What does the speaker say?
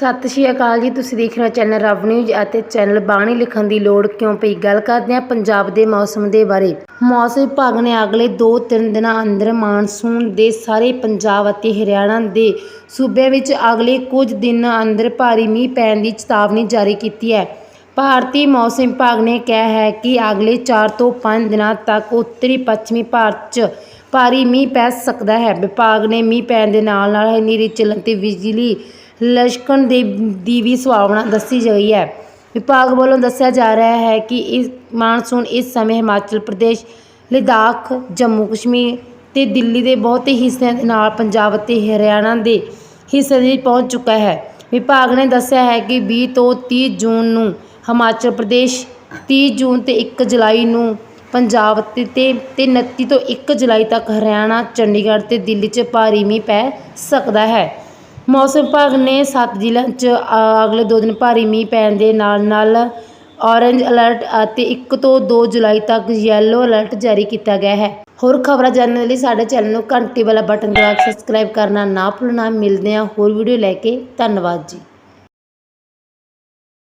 ਸਤਿ ਸ਼੍ਰੀ ਅਕਾਲ ਜੀ। ਤੁਸੀਂ ਦੇਖ ਰਹੇ ਹੋ ਚੈਨਲ ਰਬ ਨਿਊਜ਼ ਅਤੇ ਚੈਨਲ ਬਾਣੀ ਲਿਖਣ ਦੀ ਲੋੜ। ਕਿਉਂ ਪਈ ਗੱਲ ਕਰਦੇ ਹਾਂ ਪੰਜਾਬ ਦੇ ਮੌਸਮ ਦੇ ਬਾਰੇ। ਮੌਸਮ ਵਿਭਾਗ ਨੇ ਅਗਲੇ 2-3 ਦਿਨਾਂ ਅੰਦਰ ਮਾਨਸੂਨ ਦੇ ਸਾਰੇ ਪੰਜਾਬ ਅਤੇ ਹਰਿਆਣਾ ਦੇ ਸੂਬਿਆਂ ਵਿੱਚ ਅਗਲੇ ਕੁਝ ਦਿਨਾਂ ਅੰਦਰ ਭਾਰੀ ਮੀਂਹ ਪੈਣ ਦੀ ਚੇਤਾਵਨੀ ਜਾਰੀ ਕੀਤੀ ਹੈ। ਭਾਰਤੀ ਮੌਸਮ ਵਿਭਾਗ ਨੇ ਕਿਹਾ ਹੈ ਕਿ ਅਗਲੇ 4 ਤੋਂ 5 ਦਿਨਾਂ ਤੱਕ ਉੱਤਰੀ ਪੱਛਮੀ ਭਾਰਤ 'ਚ ਭਾਰੀ ਮੀਂਹ ਪੈ ਸਕਦਾ ਹੈ। ਵਿਭਾਗ ਨੇ ਮੀਂਹ ਪੈਣ ਦੇ ਨਾਲ ਨਾਲ ਹਨੇਰੀ ਚੱਲਣ ਤੇ ਬਿਜਲੀ ਲਸ਼ਕਣ ਦੇ ਦੀ ਵੀ ਸੁਭਾਵਨਾ ਦੱਸੀ ਗਈ ਹੈ। ਵਿਭਾਗ ਵੱਲੋਂ ਦੱਸਿਆ ਜਾ ਰਿਹਾ ਹੈ ਕਿ ਇਸ ਮਾਨਸੂਨ ਇਸ ਸਮੇਂ ਹਿਮਾਚਲ ਪ੍ਰਦੇਸ਼, ਲਦਾਖ, ਜੰਮੂ ਕਸ਼ਮੀਰ ਤੇ ਦਿੱਲੀ ਦੇ ਬਹੁਤੇ ਹਿੱਸਿਆਂ ਦੇ ਨਾਲ ਪੰਜਾਬ ਅਤੇ ਹਰਿਆਣਾ ਦੇ ਹਿੱਸੇ ਵਿੱਚ ਪਹੁੰਚ ਚੁੱਕਾ ਹੈ। ਵਿਭਾਗ ਨੇ ਦੱਸਿਆ ਹੈ ਕਿ 20 ਤੋਂ 30 ਜੂਨ ਨੂੰ ਹਿਮਾਚਲ ਪ੍ਰਦੇਸ਼ 30 ਜੂਨ ਤੇ 1 ਜੁਲਾਈ ਨੂੰ ਪੰਜਾਬ ਤੇ ਤੇ ਤੇ 29 ਤੋਂ 1 ਜੁਲਾਈ ਤੱਕ ਹਰਿਆਣਾ, ਚੰਡੀਗੜ੍ਹ ਤੇ ਦਿੱਲੀ 'ਚ ਭਾਰੀ ਮੀਂਹ ਪੈ ਸਕਦਾ ਹੈ। ਮੌਸਮ ਵਿਭਾਗ ਨੇ 7 ਜ਼ਿਲ੍ਹਿਆਂ 'ਚ ਅਗਲੇ 2 ਦਿਨ ਭਾਰੀ ਮੀਂਹ ਪੈਣ ਦੇ ਨਾਲ ਨਾਲ ਔਰੰਜ ਅਲਰਟ ਅਤੇ 1 ਤੋਂ 2 ਜੁਲਾਈ ਤੱਕ ਯੈਲੋ ਅਲਰਟ ਜਾਰੀ ਕੀਤਾ ਗਿਆ ਹੈ। ਹੋਰ ਖਬਰਾਂ ਜਾਣਨ ਲਈ ਸਾਡੇ ਚੈਨਲ ਨੂੰ ਘੰਟੀ ਵਾਲਾ ਬਟਨ ਦਬਾ ਕੇ ਸਬਸਕ੍ਰਾਈਬ ਕਰਨਾ ਨਾ ਭੁੱਲਣਾ। ਮਿਲਦੇ ਹਾਂ ਹੋਰ ਵੀਡੀਓ ਲੈ ਕੇ। ਧੰਨਵਾਦ ਜੀ।